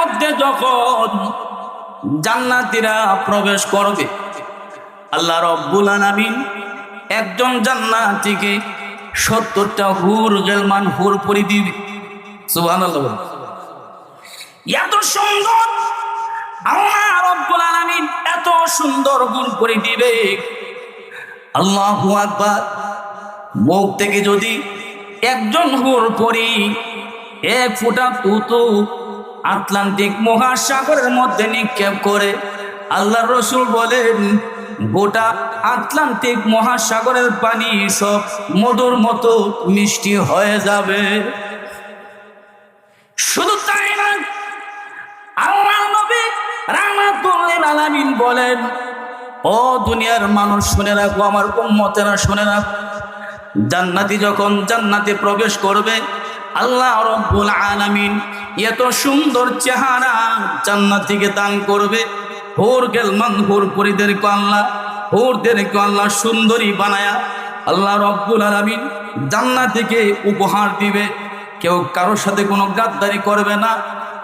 মধ্যে যখন জান্নাতীরা প্রবেশ করবে, আল্লাহ রব্বুল আলামিন একজন জান্নাতীকে সত্তরটা হুর গেলমান হুর পরি দিবে। সুবহানাল্লাহ এত সুন্দর, আল্লাহ রব্বুল আলামিন এত সুন্দর হুর পরি দিবে। আল্লাহু আকবার। মুখ থেকে যদি একজন হুর পরি, এক ফোঁটা তুতু আটলান্টিক মহাসাগরের মধ্যে নিক্ষেপ করে আল্লাহ রসুল বলেন, গোটা আটলান্টিক মহাসাগরের পানি সব মধুর মতো মিষ্টি হয়ে যাবে। শুধু তাই না আল্লাহ নবী রাহমাতুল্লিল আলামিন বলেন, ও দুনিয়ার মানুষ, শুনে রাখো, আমার উম্মতেরা শুনে রাখো। জান্নাতি যখন জান্নাতে প্রবেশ করবে, আল্লাহ রব্বুল আলামিন এত সুন্দর চেহারা জান্নাত থেকে দান করবে। হোর গেলমান হোর পরিদেরকে আল্লাহ হোরদেরকে আল্লাহ সুন্দরী বানায়া আল্লাহ রব্বুল আলামিন জান্নাতিকে উপহার দিবে। কেউ কারোর সাথে কোনো গাদ্দারি করবে না,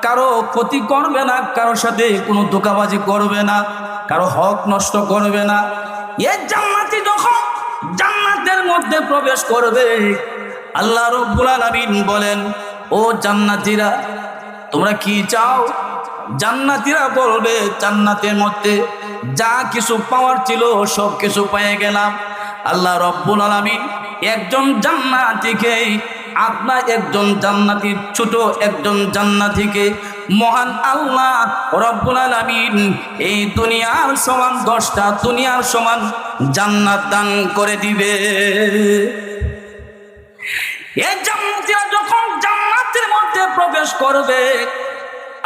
কারও ক্ষতি করবে না কারোর সাথে কোনো ধোকাবাজি করবে না, কারও হক নষ্ট করবে না। এ জান্নাতি যখন জান্নাতের মধ্যে প্রবেশ করবে, আল্লাহ রব্বুল আলামিন বলেন ও জান্নাতীরা, তোমরা কি চাও? জান্নাতীরা বলবে, জান্নাতের মধ্যে যা কিছু পাওয়ার ছিল, সব কিছু পেয়ে গেলাম। আল্লাহ রব্বুল আলামিন একজন জান্নাতীকে আপনার একজন জান্নাতি, ছোট একজন জান্নাতিকে, মহান আল্লাহ রব্বুল আলামিন এই দুনিয়ার সমান দশটা দুনিয়ার সমান জান্নাত দান করে দিবে। এই জান্নাতীরা যখন প্রবেশ করবে।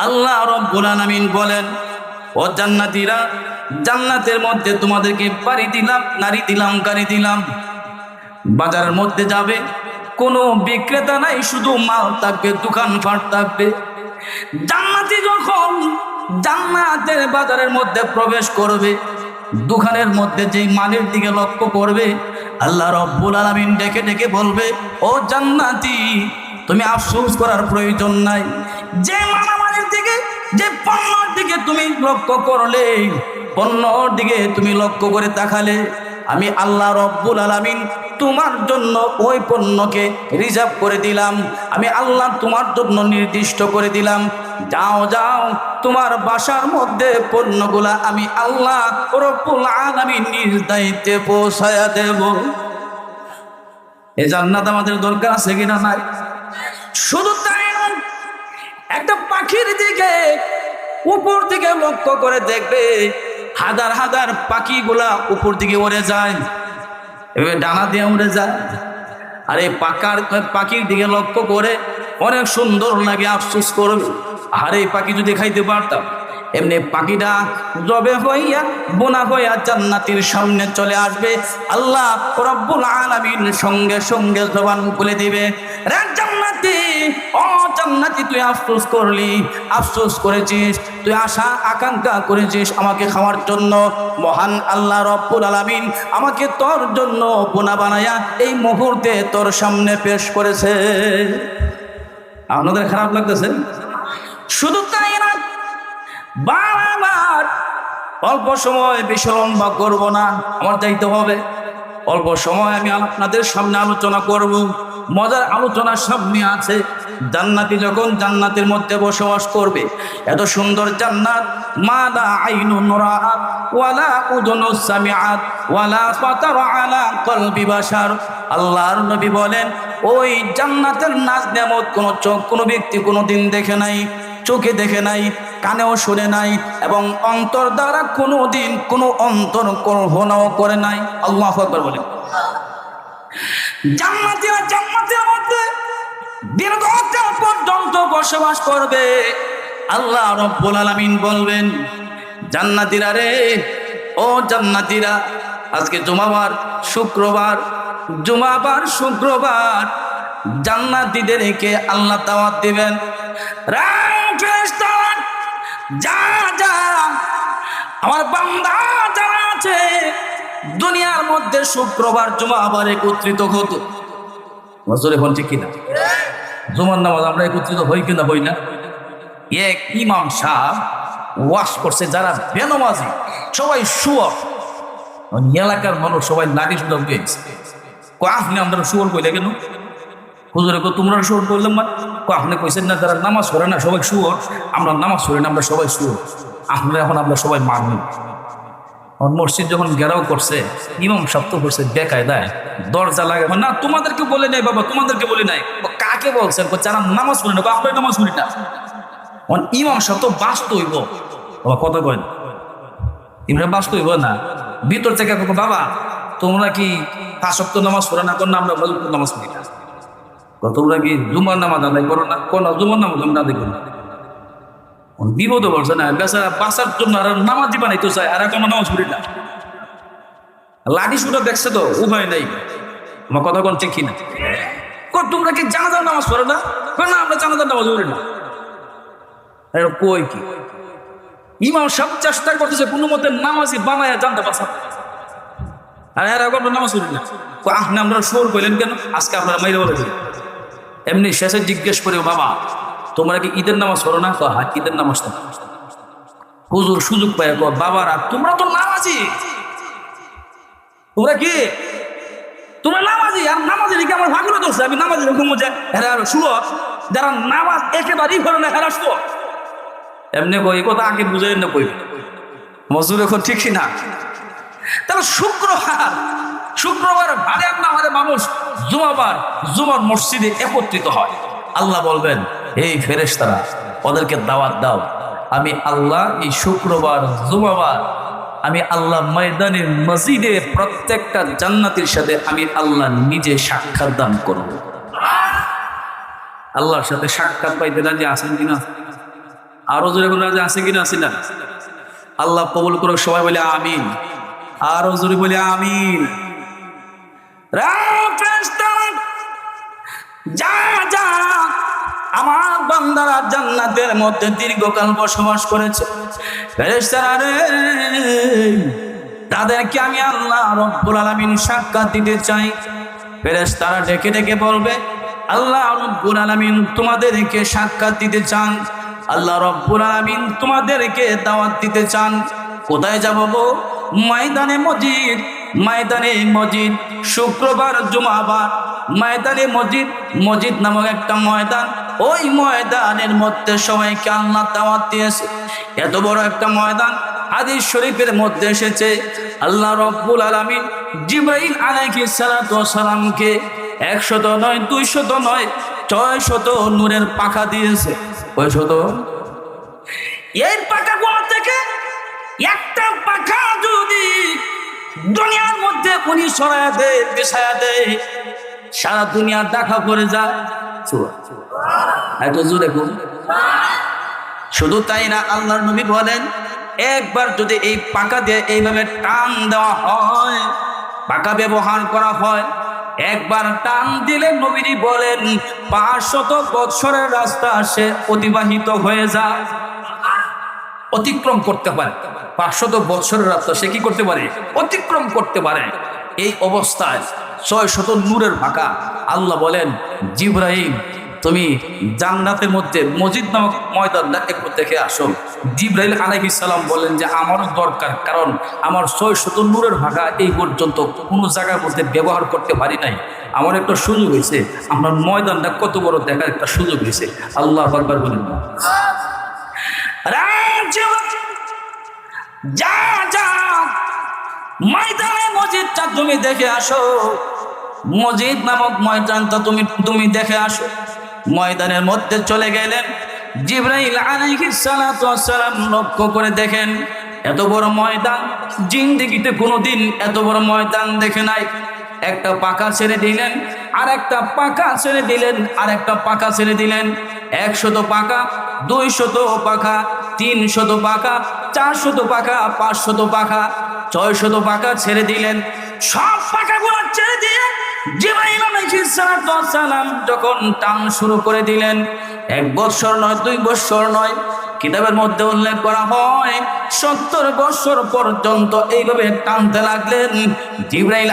আল্লাহ রব্বুল আলামিন বলেন, ও জান্নাতীরা, জান্নাতের মধ্যে তোমাদেরকে বাড়ি দিলাম, নারী দিলাম, গাড়ি দিলাম। বাজারের মধ্যে যাবে, কোনো বিক্রেতা নাই, শুধু মাল থাকবে, দোকানপাট থাকবে। জান্নাতি যখন জান্নাতের বাজারের মধ্যে প্রবেশ করবে, দোকানের মধ্যে যেই মালের দিকে লক্ষ্য করবে, আল্লাহ রব্বুল আলামিন ডেকে ডেকে বলবে, ও জান্নাতি তুমি আফসোস করার প্রয়োজন নাই। যে মালামালের দিকে, যে পণ্যর দিকে তুমি লক্ষ্য করলে, পণ্যর দিকে তুমি লক্ষ্য করে তাকালে, আমি আল্লাহ রব্বুল আলামিন তোমার জন্য ওই পণ্যকে রিজার্ভ করে দিলাম। আমি আল্লাহ তোমার জন্য নির্দিষ্ট করে দিলাম। যাও যাও, তোমার বাসার মধ্যে পণ্যগুলা আমি আল্লাহ রব্বুল আলামিন নিজ দায়িত্বে পৌঁছায়া দেব। এই জান্নাত আমাদের দরকার আছে কিনা নাই? শুধু তাই একটা পাখির দিকে উপর দিকে লক্ষ্য করে দেখবে হাজার হাজার পাখিগুলা উপর দিকে উড়ে যায় এবার ডানা দিয়ে উড়ে যায়। আর এই পাকার পাখির দিকে লক্ষ্য করে অনেক সুন্দর লাগে, আফসোস করবে। আর এই পাখি যদি খাইতে পারতাম এমনি পাখিটা জবে হইয়া, বোনা হইয়া জান্নাতির সামনে চলে আসবে। আল্লাহ রব্বুল আলামিন সঙ্গে সঙ্গে জবান খুলে দিবে। রে জান্নাতি, ও জান্নাতি, তুই আফসোস করলি, আফসোস করেছিস, তুই আশা, আকাঙ্ক্ষা করেছিস আমাকে খাওয়ার জন্য। মহান আল্লাহ রব্বুল আলামিন আমাকে তোর জন্য বোনা বানায়া এই মুহূর্তে তোর সামনে পেশ করেছে। আপনাদের খারাপ লাগতেছে? শুধু তাই বারবার। অল্প সময় বেশি লম্বা করব না, আমার যাইতে হবে। অল্প সময় আমি আপনাদের সামনে আলোচনা করব। মজার আলোচনার সামনে আছে। জান্নাতি যখন জান্নাতের মধ্যে বসবাস করবে, এত সুন্দর জান্নাত। মালা আইনু রাআত ওয়ালা উযুনু সামিআত, ওয়ালা ফাতার আলা কলবি বাশার। আল্লাহর নবী বলেন, ওই জান্নাতের নাজ নেমত কোনো চোখ, কোনো ব্যক্তি কোনো দিন দেখে নাই। চোখে দেখে নাই, কানেও শুনে নাই এবং অন্তর দ্বারা কোনো দিন কোনো অন্তর কল্পনাও করে নাই। আল্লাহ আকবর বলেন। জান্নাতীরা জান্নাতের মধ্যে দীর্ঘকাল পর্যন্ত বসবাস করবে। আল্লাহ রব্বুল আলামিন বলবেন, জান্নাতীরা রে, ও জান্নাতীরা, আজকে জুমাবার শুক্রবার জুমাবার শুক্রবার জান্নাতীদেরকে আল্লাহ দাওয়াত দিবেন। যা যা। আমার বান্দা যারা আছে, দুনিয়ার মধ্যে শুক্রবার জুমা আবার একত্রিত হতো। বছর এখন ঠিক কিনা? জুমার নামাজ আমরা একত্রিত হই কিনা? হই না। এক ইমাম সাহ ওয়াশ করছে, যারা বেনমাজি, সবাই শুয়ার। এলাকার মানুষ সবাই নারী সুদা গেছে। আপনি আমরা শুয়ার কইলে কেন হুজুরে কো তোমরা শুয়ার করলাম না কো আপনি কইছেন না, যারা নামাজ পড়ে না, সবাই শুয়ার। আমরা নামাজ পড়ি না, আমরা সবাই শুয়ার। আপনারা এখন, আমরা সবাই মারবেন আর মসজিদ যখন ঘেরাও করছে, ইমাম সপ্ত করছে বেকায়দায় দরজা লাগে। না, তোমাদেরকে বলে নাই বাবা, তোমাদেরকে বলে নাই। কাকে বলছেন? যারা নামাজ পড়ে না। আমরা নামাজ পড়ি না। ইমাম সপ্ত বাস্ত হইব। বাবা কত কয় ইমরা বাস্ত হইব না। ভিতর থেকে বাবা, তোমরা কি পাঁচ সপ্তাহ নামাজ পড়ো না? কোন আমরা নামাজ পড়ি না। তোমরা কি জুমার নামাজ আদায় করো না? কোন জুমার নামাজ আমরা আদায় করি। বিপদে বলছে না? বেচারা বাঁচার জন্য আর নামাজ বানাইতে চায়, আর এখন নামাজ পড়ি না। লাঠি সুটা দেখছে তো উভয় নাই। আমার কথা কোন ঠিক না তোমরা কি জানাজার নামাজ পড়ো না? না, আমরা জানাজার নামাজ পড়ি না। আরে কই কি? ইমাম সব চেষ্টা করতেছে কোনো মতে নামাজি বানায় জানতে পারছে আর এর আগে আমরা নামাজ পড়ি না। আপনি আমরা সুর কইলেন কেন? আজকে আপনারা মাইরে বলে। এমনি শেষে জিজ্ঞেস করে, বাবা, তোমরা কি ঈদের নামাজ পড়ো না? হ্যাঁ ঈদের নামাজ তো হুজুর সুযোগ পায় বাবারা তোমরা তো নামাজি। তোমরা কি? তোমরা নামাজি, আর নামাজি রেখে আমার ভাগলে দোষ? আমি নামাজি রেখে মজা হেরা শুয়ো যারা নামাজ একেবারেই করে না, হেরা শুয়ো এমনি কই এই কথা আগে বুঝে না কই? মজুর এখন ঠিকই না। তাহলে শুক্রবার শুক্রবার ভারে আমাদের মানুষ জুমাবার জুমার মসজিদে একত্রিত হয়। আল্লাহ বলবেন, এই ফেরেশতারা, ওদেরকে দাওয়াত দাও। আমি আল্লাহ এই শুক্রবার, জুমাবার, আমি আল্লাহ ময়দানের মসজিদে প্রত্যেকটা জান্নাতের সাথে আমি আল্লাহ নিজে সাক্ষাৎ দান করব। আল্লাহর সাথে সাক্ষাৎ পাইতে রাজি আছেন কিনা? আরও জোরে কোনো রাজি আছে কিনা আছে না আল্লাহ কবুল করো সবাই বলে আমিন। আরও জোরে বলে আমিন। যা যা! আমার বান্দারা জান্নাতের মধ্যে দীর্ঘকাল বসবাস করেছে। তাদেরকে আমি আল্লাহ রব্বুল আলামিন সাক্ষাৎ দিতে চাই। ফেরেশতারা ডেকে ডেকে বলবে, আল্লাহ রব্বুল আলামিন তোমাদেরকে সাক্ষাৎ দিতে চান। আল্লাহ রব্বুল আলামিন তোমাদেরকে দাওয়াত দিতে চান। কোথায় যাব ময়দানে মসজিদ ময়দানে মসজিদ, শুক্রবার, জুমাবার। ময়দানে মসজিদ মসজিদ নামক একটা ময়দান। ওই ময়দানের মধ্যে সবাইকে আল্লাহ দাওয়াত দিয়েছে। এত বড় একটা ময়দান হাদিস শরীফের মধ্যে এসেছে, আল্লাহ রব্বুল আলামিন জিব্রাইল আলাইহিস সালাতু ওয়াস সালামকে একশত নয়, দুইশত নয় ছয় শত নূরের পাখা দিয়েছে। কয় শত এই পাখাগুলো থেকে একটা পাখা দুনিয়ার মধ্যে উনি সরায়া দেয় বেসায়া দেয়। সারা দুনিয়া দেখা করে যায় এত জোরে শুধু তাই না, আল্লাহর নবী বলেন, একবার যদি এই পাকা দিয়ে এইভাবে টান দেওয়া হয়, পাকা ব্যবহার করা হয়, একবার টান দিলে নবীজি বলেন, পাঁচশত বৎসরের রাস্তা সে অতিবাহিত হয়ে যায়। অতিক্রম করতে পারে। পাঁচশত বৎসরের রাস্তা সে কি করতে পারে? অতিক্রম করতে পারে। এই অবস্থায় ছয় শত নূরের ফাঁকা। আল্লাহ বলেন জিব্রাহিম তুমি জান্নাতের মধ্যে মসজিদ নামক ময়দানটা দেখে আসো। আলাইহিস সালাম বলেন যে, আমারও দরকার, কারণ আমার ছয় শত নূরের ভাগা এই পর্যন্ত কোনো জায়গার মধ্যে ব্যবহার করতে পারি নাই। আমার একটা সুযোগ হয়েছে। আমার ময়দানটা কত বড় দেখার একটা সুযোগ হয়েছে। আল্লাহ আকবার বলেন। যা যা। ময়দানে মসজিদটা তুমি দেখে আসো। মসজিদ নামক ময়দানটা তুমি তুমি দেখে আসো। ময়দানের মধ্যে চলে গেলেন। জিব্রাইল সালাম লক্ষ্য করে দেখেন, এত বড় ময়দান। জিন্দিগিতে কোনোদিন এত বড় ময়দান দেখে নাই। একটা পাকা ছেড়ে দিলেন আর একটা পাকা ছেড়ে দিলেন আর একটা পাকা ছেড়ে দিলেন। একশত পাকা, দুইশত পাখা তিনশত শত চারশত পাখা পাঁচশত পাখা ছয়শত শত ছেড়ে দিলেন। সব পাখাগুলো ছেড়ে দিয়ে পাখা সালাম যখন টান শুরু করে দিলেন, এক বৎসর নয়, দুই বৎসর নয় কিতাবের মধ্যে উল্লেখ করা হয়, সত্তর বছর পর্যন্ত এইভাবে টানতে লাগলেন। জিব্রাইল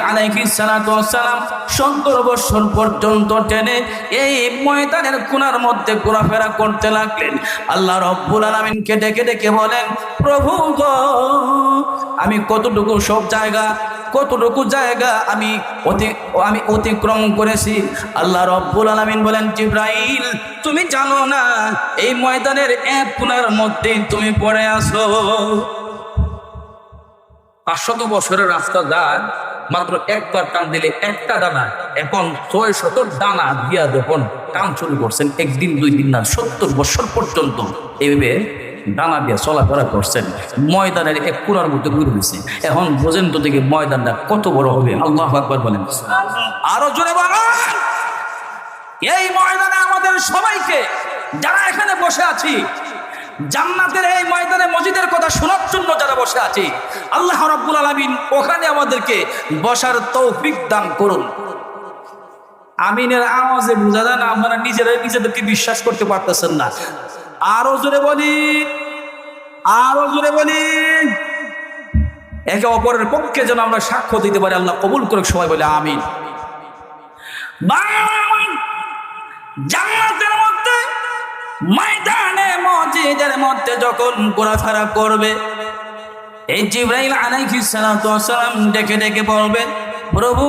সালাতু ওয়াসসালাম সত্তর বছর পর্যন্ত টেনে এই ময়দানের কোনার মধ্যে ঘোরাফেরা করতে লাগলেন। আল্লাহ রব্বুল আলামিনকে ডেকে ডেকে বলেন, প্রভু গো, আমি কতটুকু সব জায়গা, কতটুকু জায়গা আমি অতি, আমি অতিক্রম করেছি? আল্লাহ রব্বুল আলামিন বলেন, জিব্রাইল, তুমি জানো না, এই ময়দানের এক কোনার মধ্যে তুমি পড়ে আসো। পাঁচশত বছরের রাস্তা যায়, মাত্র একবার টান দিলে একটা দানা। এখন ছয় শত দানা দিয়া যখন টান শুরু করছেন, একদিন, দুই দিন না, সত্তর বছর পর্যন্ত এইভাবে দানা দিয়ে চলাফেরা করছেন। ময়দানের এক কুড়ার মধ্যে ঘুরে হয়েছে এখন বোঝেন তো দেখি ময়দানটা কত বড় হবে। আল্লাহ আকবার বলেন। আরও জোরে বলেন। এই ময়দানে আমাদের সবাইকে, যারা এখানে বসে আছি জান্নাতের এই ময়দানে মসজিদের কথা শোনার জন্য যারা বসে আছে, আল্লাহ রাব্বুল আলামিন ওখানে আমাদেরকে বসার তৌফিক দান করুন। আমিনের আওয়াজে বোঝা যায় না, আপনারা নিজেরাই নিজেদেরকে বিশ্বাস করতে পারতেছেন না। আরও জোরে বলি, আরও জোরে বলি। একে অপরের পক্ষে যেন আমরা সাক্ষ্য দিতে পারি, আল্লাহ কবুল করে সবাই বলে আমিন। জান্নাতের ময়দানে মসজিদের মধ্যে যখন ঘোরাফেরা করবে এই জিব্রাইল আলাইহিস সালাতু ওয়াসালাম ডেকে ডেকে বলবে প্রভু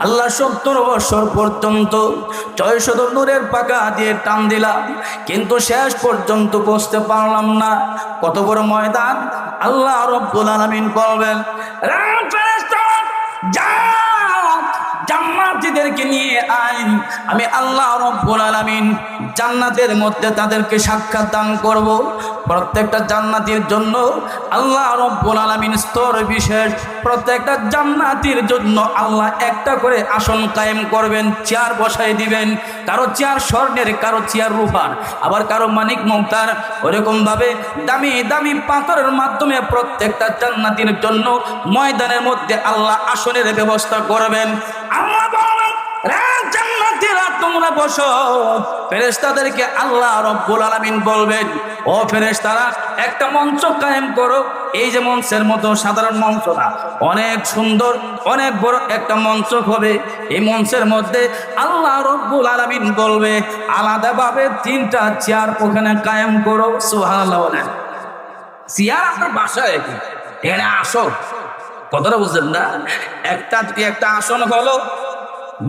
আল্লাহ সত্তর বছর পর্যন্ত ছয় শত নূরের পাকা দিয়ে টান দিলাম কিন্তু শেষ পর্যন্ত পৌঁছতে পারলাম না। কত বড় ময়দান আল্লাহ রব্বুল আলামিন বলবেন "রা ফেরেশতারা, যাও জান্নাতীদেরকে নিয়ে আইন আমি আল্লাহ রব্বুল আলামিন জান্নাতের মধ্যে তাদেরকে সাক্ষাৎ দান করব। প্রত্যেকটা জান্নাতির জন্য আল্লাহ রব্বুল আলামিন স্তর বিশেষ। প্রত্যেকটা জান্নাতির জন্য আল্লাহ একটা করে আসন কায়েম করবেন চেয়ার বসাই দিবেন। কারও চেয়ার স্বর্ণের কারও চেয়ার রূপার আবার কারও মানিক মমতার। ওরকম ভাবে দামি দামি পাথরের মাধ্যমে প্রত্যেকটা জান্নাতির জন্য ময়দানের মধ্যে আল্লাহ আসনের ব্যবস্থা করবেন। আল্লাহ বলেন, "রে তোমরা বসো। ফেরেশতাদেরকে আল্লাহ রব্বুল আলামিন বলবেন, ও ফেরেশতারা, একটা মঞ্চ কায়েম করো। এই যে মঞ্চের মতো সাধারণ মঞ্চ না, অনেক সুন্দর, অনেক বড় একটা মঞ্চ হবে। এই মঞ্চের মধ্যে আল্লাহ রব্বুল আলামিন বলবে, আলাদাভাবে তিনটা চেয়ার ওখানে কায়েম করো। সুবহানাল্লাহ চেয়ার আপনার বাসায় এখানে আসো। কথাটা বুঝলেন না? একটা একটা আসন হলো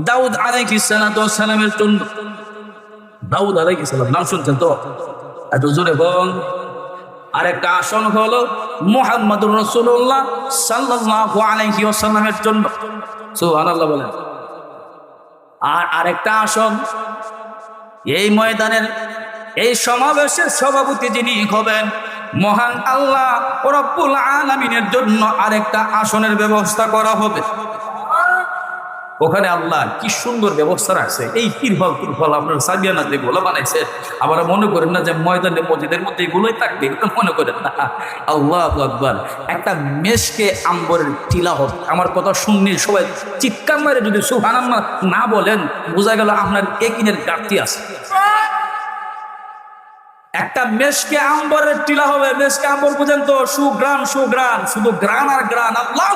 দাউদ আলাইহিস সালাতু ওয়াস সালামের জন্য দাউদ আলাইহিস সালাম, নাম শুনছেন তো? এত জোরে বল। আরেকটা আসন হলো মুহাম্মদুর রাসূলুল্লাহ সাল্লাল্লাহু আলাইহি ওয়াসাল্লামের জন্য সুবহানাল্লাহ বলেন। আর আরেকটা আসন, এই ময়দানের, এই সমাবেশের সভাপতি যিনি হবেন মহান আল্লাহ রব্বুল আলামিনের জন্য আরেকটা আসনের ব্যবস্থা করা হবে। ওখানে আল্লাহ কি সুন্দর ব্যবস্থা রাখছে। এই তিরফল তিরফল আপনার সাবিয়ানা যেগুলো বানাইছে আবার মনে করেন না যে ময়দানে মসজিদের মধ্যে এগুলোই থাকবে? এটা মনে করেন না। আল্লাহ আকবার। একটা মেশকে আম্বরের টিলা হবে আমার কথা শুননি সবাই চিৎকার মারে যদি সুহান না বলেন, বোঝা গেল আপনার একিনের ঘাটতি আছে। একটা মেশকে আম্বরের টিলা হবে মেশকে আম্বর পর্যন্ত সুগ্রান সুগ্রান শুধু গ্রান আর গ্রান আল্লাহ।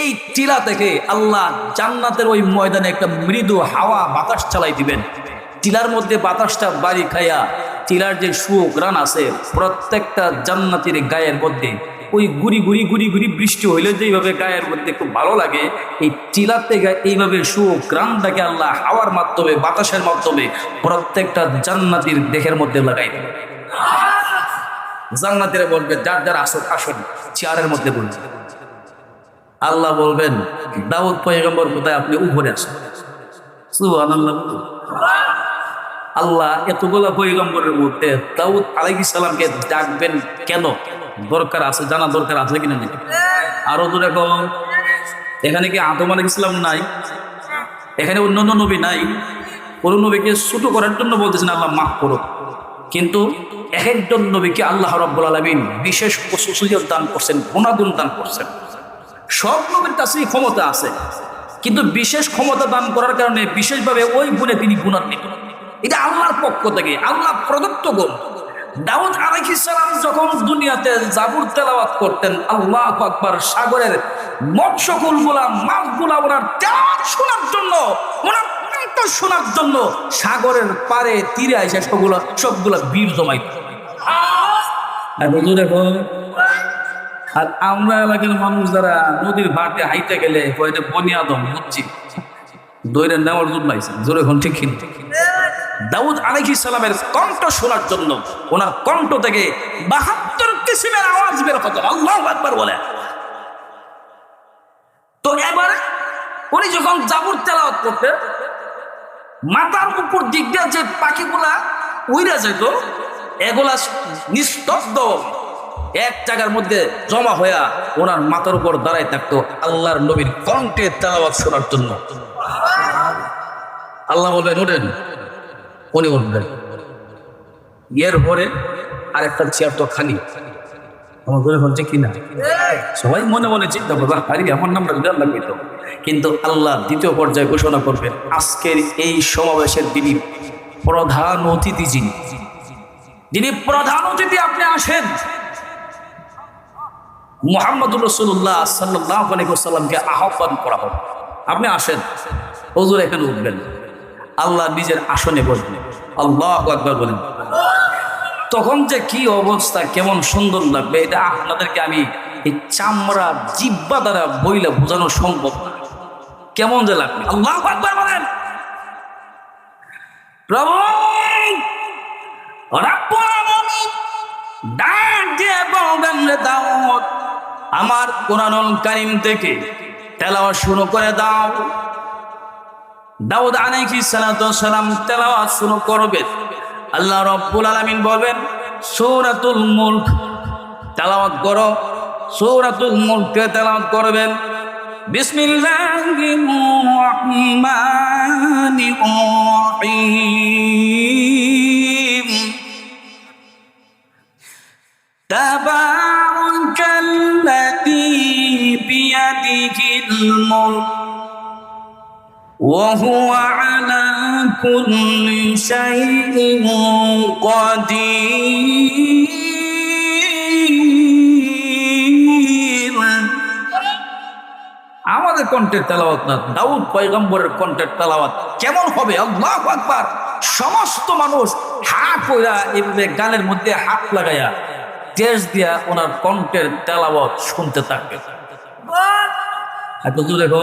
এই টিলা থেকে আল্লাহ জান্নাতের ওই ময়দানে একটা মৃদু হাওয়া বাতাস চালাই দিবেন। টিলার মধ্যে বাতাসটা বাড়ি খাইয়া টিলার যে সুগ্রান আছে প্রত্যেকটা জান্নাতের গায়ের মধ্যে, ওই গুড়ি গুড়ি গুড়ি গুড়ি বৃষ্টি হইলে যেইভাবে গায়ের মধ্যে খুব ভালো লাগে, এই টিলার থেকে এইভাবে সুগ্রানটাকে আল্লাহ হাওয়ার মাধ্যমে, বাতাসের মাধ্যমে প্রত্যেকটা জান্নাতির দেহের মধ্যে লাগাই দেবে জান্নাতিরা বলবে, যার যার আসন আসন। চেয়ারের মধ্যে বলবে। আল্লাহ বলবেন, দাউদ পয়গম্বর কোথায় আপনি উপরে আসেন। আল্লাহ এতগুলো পয়গম্বরের মধ্যে দাউদ আলাইহিস সালামকে ডাকবেন কেন? দরকার আছে জানা দরকার আছে কিনা নাকি আরও দূরে কম, এখানে কি আদম আলাইহিস সালাম নাই? এখানে অন্যান্য নবী নাই? কোনো নবীকে ছোট করার জন্য বলতেছেন, আল্লাহ মাফ করো। কিন্তু এক একজন নবীকে আল্লাহ রব্বুল আলমিন বিশেষ দান করছেন গুণাগুণ দান করছেন। সব নবীর কাছেই ক্ষমতা আছে। কিন্তু বিশেষ ক্ষমতা দান করার কারণে বিশেষভাবে ওই গুণে তিনি গুণান্বিত। এটা আল্লাহর পক্ষ থেকে আল্লাহ প্রদত্ত গুণ। দাউদ আলাইহিস সালাম যখন দুনিয়াতে জাবুর তেলাওয়াত করতেন, আল্লাহ আকবার সাগরের মৎস্যকুলগুলা মাছগুলা ওনার তেলাওয়াত শোনার জন্য, ওনার কণ্ঠ শোনার জন্য সাগরের পারে তীরে আইসা সবগুলা সবগুলা বীর জমাইত। আর হুজুর এখন আর আমরা এলাকার মানুষ যারা নদীর ঘাটে হাইতে গেলে কয়েকটা বনিয়াদম বুঝছি দৈরের নেওয়ার জন্য আইসে জোরে এখন ঠিক দাউদ আলাইহিস সালামের কণ্ঠ শোনার জন্য ওনার কণ্ঠ থেকে বাহাত্তর কিসিমের আওয়াজ বের হতো। আল্লাহ একবার বলে। তো এবারে উনি যখন জাবুর তেলাওয়াত করতে, মাথার উপর দিক দিয়ে যে পাখিগুলা উইরা যেত, এগুলা নিস্তব্ধ। এক জায়গার মধ্যে জমা হইয়া ওনার মাথার উপর দাঁড়ায় থাকতো আল্লাহর নবীর কণ্ঠে তেলাওয়াত শোনার জন্য। আল্লাহ বলবেন, ওঠেন। উনি উঠবেন এর পরে আরেকটা চেয়ার তো খালি। আমার কিনা সবাই মনে আরে, আমার নামটা কিন্তু আল্লাহ দ্বিতীয় পর্যায়ে ঘোষণা করবেন, আজকের এই সমাবেশের যিনি প্রধান অতিথি যিনি যিনি প্রধান অতিথি আপনি আসেন। মোহাম্মদুর রসুল্লাহ সাল্লাহ আলাইসাল্লামকে আহ্বান করা হবে আপনি আসেন। হজুর এখানে উঠবেন। আল্লাহ নিজের আসনে বসবেন। আল্লাহ একবার বলেন। তখন যে কি অবস্থা, কেমন সুন্দর লাগবে, এটা আপনাদেরকে আমি এই চামড়া জিব্বা দ্বারা বইলে বোঝানো সম্ভব না। কেমন যে লাগবে। আল্লাহ একবার বলেন। প্রভু ডাক দিয়ে বলবেন আমার কোরআনুল কারিম থেকে। তেলাওয়াত শুরু করে দাও। দাউদ আলাইহি সালাতু সালাম তেলাওয়াত শুরু করবেন আল্লাহ রাব্বুল আলামিন বলবেন, সূরাতুল মুলক, তেলাওয়াত করো। সূরাতুল মুলককে তেলাওয়াত করবেন। বিসমিল্লাহির রহমানির রহিম। তাবা بيده الملك وهو على كل شيء قدير আমাদের কণ্ঠের তেলাওয়াত না দাউদ পয়গম্বরের কণ্ঠের তেলাওয়াত কেমন হবে আল্লাহ আকবার সমস্ত মানুষ হাত পয়রা এভাবে গানের মধ্যে হাত লাগাইয়া তেজ দিয়া ওনার কণ্ঠের তেলাওয়াত শুনতে থাকবে এত দূরে দেখো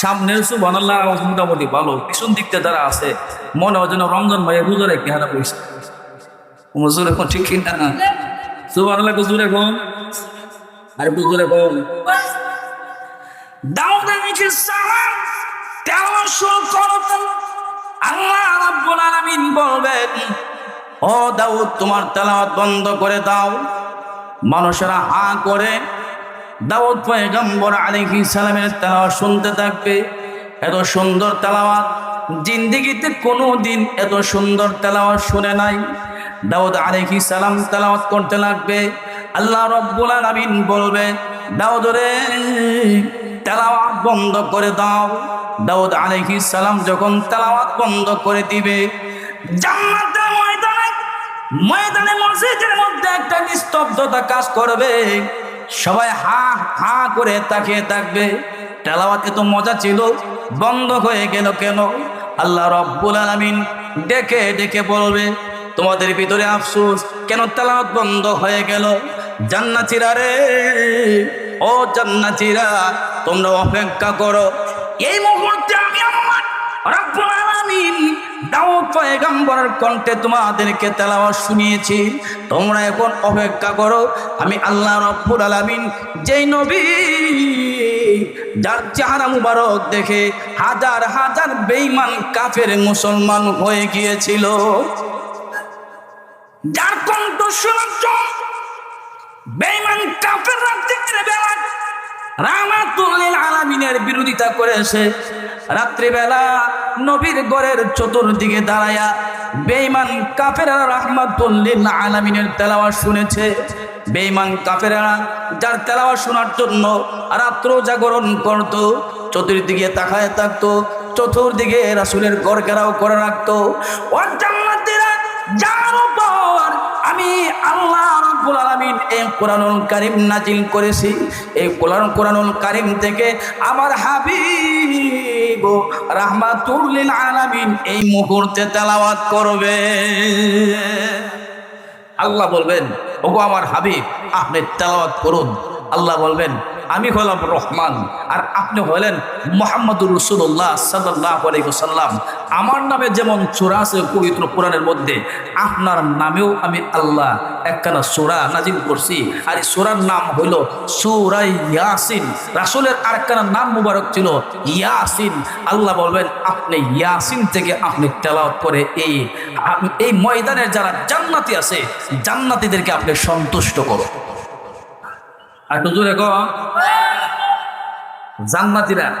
সামনের সুবহানাল্লাহ আওয়াজ মোটামুটি ভালো। পিছন দিকতে যারা আছে, মনে হয় যেন রমজান ভাই রোজার একটি হারা পয়সা হুজুর এখন ঠিক কিনা? না সুবহানাল্লাহ হুজুর এখন? আর হুজুর এখন? দাউদ আলাইহিস সালাম শুরু করতেন আল্লাহ রাব্বুল আলামিন বলবেন, ও দাউদ, তোমার তেলাওয়াত বন্ধ করে দাও। মানুষেরা হা করে দাউদ পয়গম্বর আলাইহিস সালামের তেলাওয়াত শুনতে থাকবে। এত সুন্দর তেলাওয়াত। জিন্দিগিতে কোনো দিন এত সুন্দর তেলাওয়াত শুনে নাই। দাউদ আলাইহিস সালাম তেলাওয়াত করতে লাগবে। আল্লাহ রব্বুল আলামিন বলবে, দাউদ রে, তেলাওয়াত বন্ধ করে দাও। দাউদ আলাইহিস সালাম যখন তেলাওয়াত বন্ধ করে দিবে, জান্নাতের ময়দানে ময়দানে মসজিদের মধ্যে একটা নিস্তব্ধতা কাজ করবে। সবাই হা হা করে তাকিয়ে থাকবে। তেলাওয়াতে তো মজা ছিল, বন্ধ হয়ে গেল কেন? আল্লাহ রব্বুল আলামিন ডেকে ডেকে বলবে, তোমাদের ভিতরে আফসোস, কেন তেলাওয়াত বন্ধ হয়ে গেল? জান্নাতীরা রে, ও জান্নাতীরা, তোমরা অপেক্ষা করো। এই মুহূর্তে আমি আমার রব্বুল আলামিন দাউদ পয়গম্বরের কণ্ঠে তোমাদেরকে তেলাওয়াত শুনিয়েছি। তোমরা এখন অপেক্ষা করো, আমি আল্লাহ রব্বুল আলামিন যেই নবী, যার চেহারা মুবারক দেখে হাজার হাজার বেঈমান কাফের মুসলমান হয়ে গিয়েছিল। যার কণ্ঠ শোনার বেঈমান কাফের বেলা রামাতুল্লিল আলামিনের বিরোধিতা করেছে। রাত্রিবেলা নবীর গড়ের চতুর্দিকে দাঁড়ায়া বেঈমান কাফের রাহমাতুল্লিল আলামিনের তেলাওয়াত শুনেছে। বেঈমান কাফেরা যার তেলাওয়াত শোনার জন্য রাত্র জাগরণ করত, চতুর্দিকে তাকায় থাকতো, চতুর্দিকে রাসূলের ঘর ঘেরাও করে রাখতো। ও জান্নাতীরা রাব্বুল আলামিন এই কোরআনুল কারীম নাজিল করেছি। এই কোরআন, কোরআনুল কারীম থেকে আমার হাবিব রাহমাতুল লিল আলামিন এই মুহূর্তে তেলাওয়াত করবে। আল্লাহ বলবেন, ওগো আমার হাবিব, আপনি তেলাওয়াত করুন। আল্লাহ বলবেন আমি হলাম রহমান। আর আপনি হলেন মোহাম্মদুর রসুল্লাহ সাল্লাহ আলাইসাল্লাম আমার নামে যেমন চোরা আছে পবিত্র কোরআনের মধ্যে, আপনার নামেও আমি আল্লাহ একখানা সোরা নাজিল করছি। আর এই সোরার নাম হইল সৌরাই ইয়াসিন। রাসুলের আরেকখানা নাম মুবারক ছিল ইয়াসিন। আল্লাহ বলবেন, আপনি ইয়াসিন থেকে আপনি তেলাওয়াত করে এই এই ময়দানের যারা জান্নাতি আছে, জান্নাতিদেরকে আপনি সন্তুষ্ট করো। আর একটু জোরে কও। জান্নাতিরা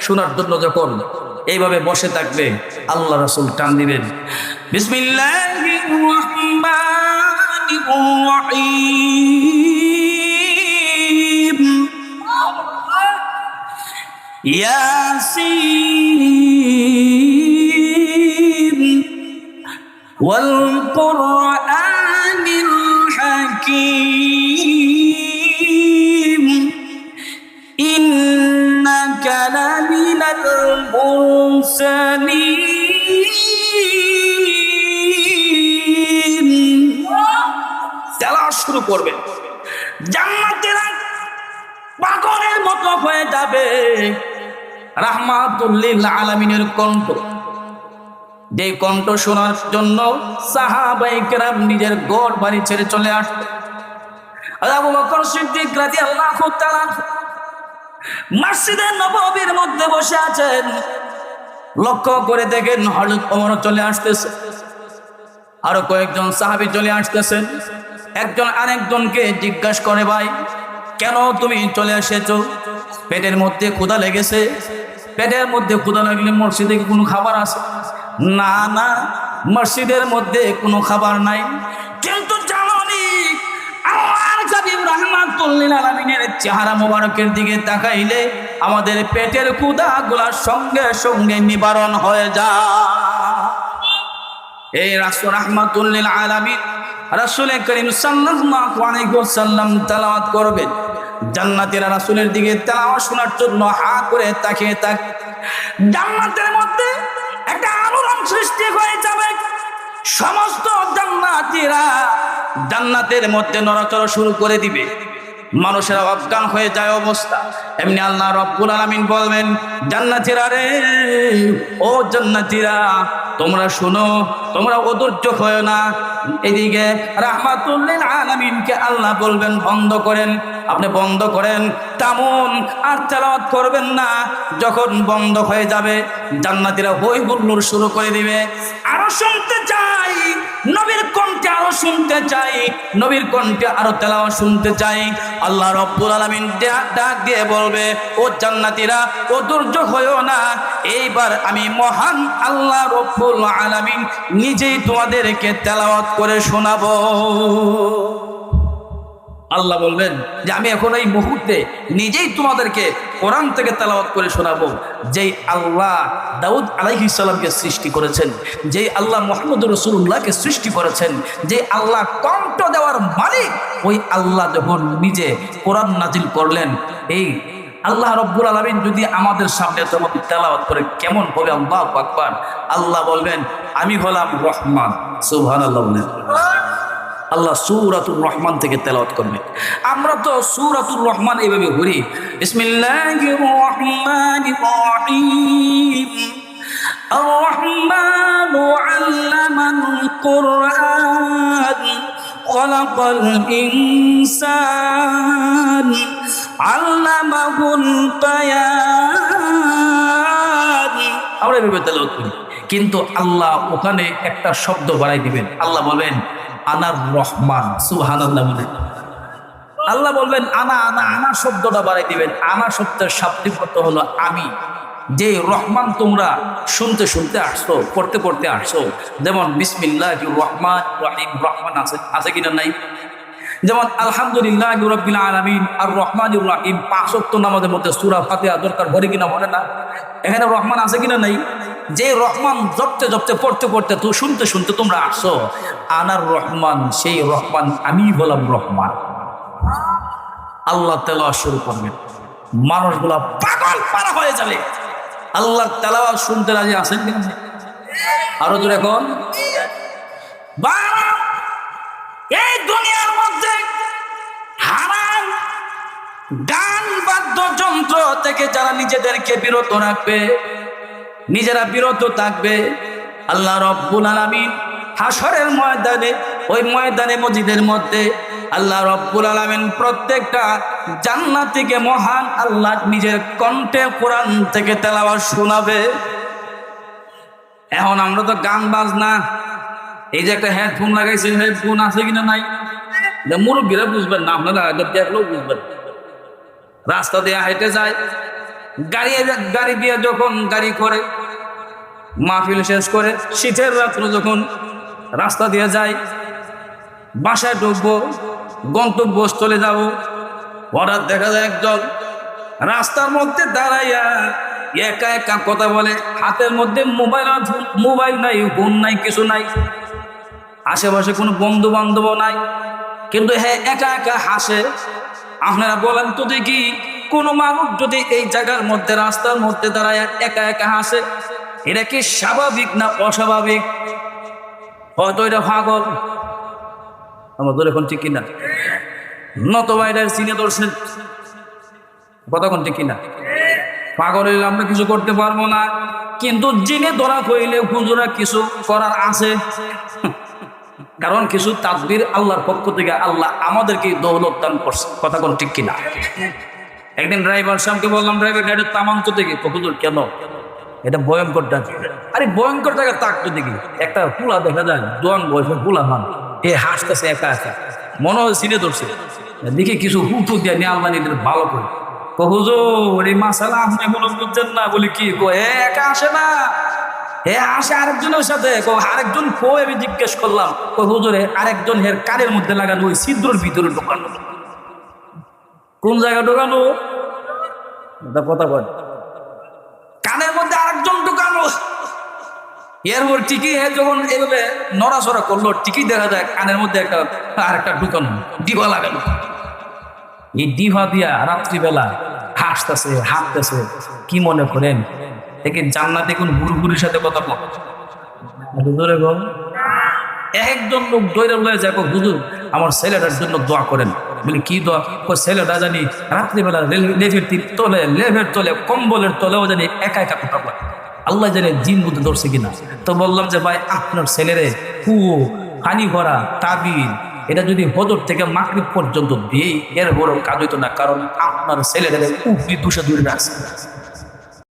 শোনার জন্য যখন এইভাবে বসে থাকবে আল্লাহ রাসূল টান দিবেন বিসমিল্লাহির রহমানির রহিম ইয়াসিন والقرآن শুরু করবে। জান্নাতেরা পাগলের মতো হয়ে যাবে। রাহমাতুল্লিল আলামিনের কণ্ঠ। যে কণ্ঠ শোনার জন্য সাহাবাই কেরাম নিজের গড় বাড়ি ছেড়ে চলে আসতো আবু বকর সিদ্দিক রাদিয়াল্লাহু তাআলা মসজিদের নববীর মধ্যে বসে আছেন। লক্ষ্য করে দেখেন হযরত ওমর চলে আসতেছে। আরও কয়েকজন সাহাবী চলে আসতেছেন একজন আরেকজনকে জিজ্ঞাসা করে, ভাই, কেন তুমি চলে এসেছ? পেটের মধ্যে ক্ষুধা লেগেছে? পেটের মধ্যে ক্ষুধা লাগলে মসজিদে কি কোনো খাবার আছে? না না, মসজিদের মধ্যে কোনো খাবার নাই। কিন্তু চেহারা মোবারকের দিকে তাকাইলে আমাদের পেটের ক্ষুধাগুলা সঙ্গে সঙ্গে নিবারণ হয়ে যায়। এই রাসূল রাহমাতুল্লিল আলামিন রাসূল করিম ওয়াসাল্লাম তেলাওয়াত করবেন। জান্নাতীরা রাসূলের দিকে তেলাওয়াত শোনার জন্য হা করে তাকিয়ে থাক। জান্নাতের মধ্যে একটা আলোড়ন সৃষ্টি হয়ে যাবে। সমস্ত জান্নাতীরা জান্নাতের মধ্যে নড়াচড়া শুরু করে দিবে। মানুষেরা অজ্ঞান হয়ে যায় অবস্থা। এমনি আল্লাহ রব্বুল আলামিন বলবেন, জান্নাতীরা রে, ও জান্নাতীরা, তোমরা শোনো, তোমরা অধৈর্য হয় না। এদিকে রাহমাতুল্লিল আলামিনকে আল্লাহ বলবেন, বন্ধ করেন। আপনি বন্ধ করেন, তেমন আর তেলাওয়াত করবেন না। যখন বন্ধ হয়ে যাবে, জান্নাতীরা হই হুল্লোড় শুরু করে দিবে। আরও শুনতে চাই নবীর কণ্ঠে আরও শুনতে চাই, নবীর কণ্ঠে আরও তেলাও শুনতে চাই। আল্লাহ রব্বুল আলামিন ডাক দিয়ে বলবে, ও জান্নাতীরা, ও দুর্যোগ হয়েও না। এইবার আমি মহান আল্লাহ রব্বুল আলামিন নিজেই তোমাদেরকে তেলাওয়াত করে শোনাবো। আল্লাহ বলবেন যে আমি এখন এই মুহূর্তে নিজেই তোমাদেরকে কোরআন থেকে তেলাওয়াত করে শোনাবো। যেই আল্লাহ দাউদ আলাইহি সালামকে সৃষ্টি করেছেন, যেই আল্লাহ মোহাম্মদ রসুল্লাহকে সৃষ্টি করেছেন যে আল্লাহ কণ্ঠ দেওয়ার মালিক ওই আল্লাহ যখন নিজে কোরআন নাজিল করলেন, এই আল্লাহ রব্বুল আলমিন যদি আমাদের সামনে তোমাকে তেলাওয়াত করে, কেমন হবে আল্লাহ আকবার? আল্লাহ বলবেন, আমি হলাম রহমান। সুবহান আল্লাহ আল্লাহ সুরাতুর রহমান থেকে তেলাওয়াত করবে আমরা তো সুরাতুর রহমান এইভাবে ঘুরি বিসমিল্লাহির রহমানির রহিম الرحمن علم القرآن خلق الإنسان علمه البيان আমরা এভাবে তেলাওয়াত করি কিন্তু আল্লাহ ওখানে একটা শব্দ বাড়াই দিবেন আল্লাহ বলেন আনার রহমান, সুবহানাল্লাহ বলেন আল্লাহ বলবেন আনা আনা আনা শব্দটা বাড়াই দিবেন। আনা শব্দের শাব্দিক অর্থ হলো আমি। যে রহমান তোমরা শুনতে শুনতে আসছো, পড়তে পড়তে আসছো, যেমন বিসমিল্লাহ রহমান, রহিম, রহমান আছে আছে কিনা নাই? যেমন আলহামদুলিল্লাহ রব্বিল আলামিন, আর রহমানুর রাহিম, পাঁচ নামাজের মধ্যে সূরা ফাতিহা দরকার ঘরে কিনা মনে না? এখানে রহমান আছে কিনা নাই? যে রহমান জপতে জপতে, পড়তে পড়তে তো শুনতে শুনতে তোমরা আসো। আনার রহমান, সেই রহমান, আমি বললাম রহমান। আল্লাহ তেলাওয়াত শুরু করবেন। মানুষগুলা পাগল, পারা হয়ে যাবে। আল্লাহ তেলাওয়াত শুনতে রাজি আসেন? আরও দূর এখন এই দুনিয়ার মধ্যে হারাম, গান বাদ্যযন্ত্র থেকে যারা নিজেদেরকে বিরত রাখবে নিজেরা বিরত থাকবে। আল্লাহ রব্বুল আলামিন হাসরের ময়দানে, ওই ময়দানে মসজিদের মধ্যে আল্লাহ রব্বুল আলামিন প্রত্যেকটা জান্নাতিকে মহান আল্লাহ নিজের কণ্ঠে কোরআন থেকে তেলাওয়াত শোনাবে। এখন আমরা তো গান বাজনা, এই যে একটা হেডফোন লাগাইছে হেডফোন আছে কিনা নাই? মুরব্বীরা বুঝবেন না, আপনারা দেখলেও বুঝবেন। রাস্তা দিয়ে হেঁটে যায় গাড়ি গাড়ি দিয়ে যখন গাড়ি করে, মাহফিল শেষ করে, শীতের রাত্র যখন রাস্তা দিয়ে যায় বাসায় ঢুকবো, গন্তব্যস্থলে যাব, হঠাৎ দেখা যায় একজন রাস্তার মধ্যে দাঁড়াইয়া একা একা কথা বলে, হাতের মধ্যে মোবাইল মোবাইল নাই, ফোন নাই, কিছু নাই, আশেপাশে কোনো বন্ধু বান্ধব নাই, কিন্তু হ্যাঁ একা একা হাসে, আপনারা বলেন তো দেখি কোনো মানুষ যদি এই জায়গার মধ্যে, রাস্তার মধ্যে দাঁড়ায়, একা একা হাসে, এটা কি স্বাভাবিক না অস্বাভাবিক? হয়তো এটা পাগল। আমাদের এখন ঠিক কিনা? নত বাইরের সিনে ধরছেন কতক্ষণ ঠিক কিনা? পাগল হইলে আমরা কিছু করতে পারব না। কিন্তু জিনে ধরা হইলে হুজুরা কিছু করার আছে। কারণ কিছু তাদবির আল্লাহর পক্ষ থেকে আল্লাহ আমাদেরকে দৌলত দান করছে। কথা কোন ঠিক কিনা? একদিন ড্রাইভার সাহেবকে বললাম, ড্রাইভার, গাড়ির তামান্ত থেকে হুজুর, কেন? এটা ভয়ঙ্কর ডাক। আরে ভয়ঙ্কর জায়গা তাকতো দেখি। একটা পুলা দেখা যায় দোয়ান বয়সের পুলা মান এ হাসতেছে একা একা। মনে হয় সিনে ধরছে। দেখি কিছু হুটু দিয়ে নিয়ে আল্লাহ নিদের ভালো করে। হুজুর, এই মাসালা আপনি কোনো বুঝছেন না? বলি, কি? কো একা আসে না। হে আসে আরেকজনের সাথে। আরেকজন কো? আমি জিজ্ঞেস করলাম। কো আরেকজন হের কানের মধ্যে লাগানো ওই ছিদ্রর ভিতরে ঢোকানো। কোন জায়গা ঢোকানো? কথা বল। কানের মধ্যে আরেকজন ঢোকানো এরপর ঠিকই হে যখন এভাবে নড়াচড়া করল ঠিকই দেখা যায় কানের মধ্যে একটা আরেকটা ঢুকানো। ডিবা লাগানো এই ডিভা দিয়া রাত্রিবেলা হাসতেছে হাঁটতেছে কি মনে করেন? একে জান্নাতে কোন গুরুগুরির সাথে কথা বল? একটু ধরে গো একজন লোক দৈরে লয়ে যায় হুজুর, আমার ছেলেটার জন্য দোয়া করেন। বলি, কি দোয়া? কো ছেলেটা জানি রাত্রিবেলা লে- লেজের তীর তলে, লেভের তলে, কম্বলের তলেও জানি একা একা কথা বলে আল্লাহ জানে জিন বুদ্ধি ধরছে কিনা? তো বললাম যে, ভাই, আপনার ছেলেরে কুয়ো, পানি ভরা, তাবিল, এটা যদি হদর থেকে মাকরিব পর্যন্ত দিই এর বড় কাজ হইতো না, কারণ আপনার ছেলেরা উপরি দুশো দূরে রাখছে।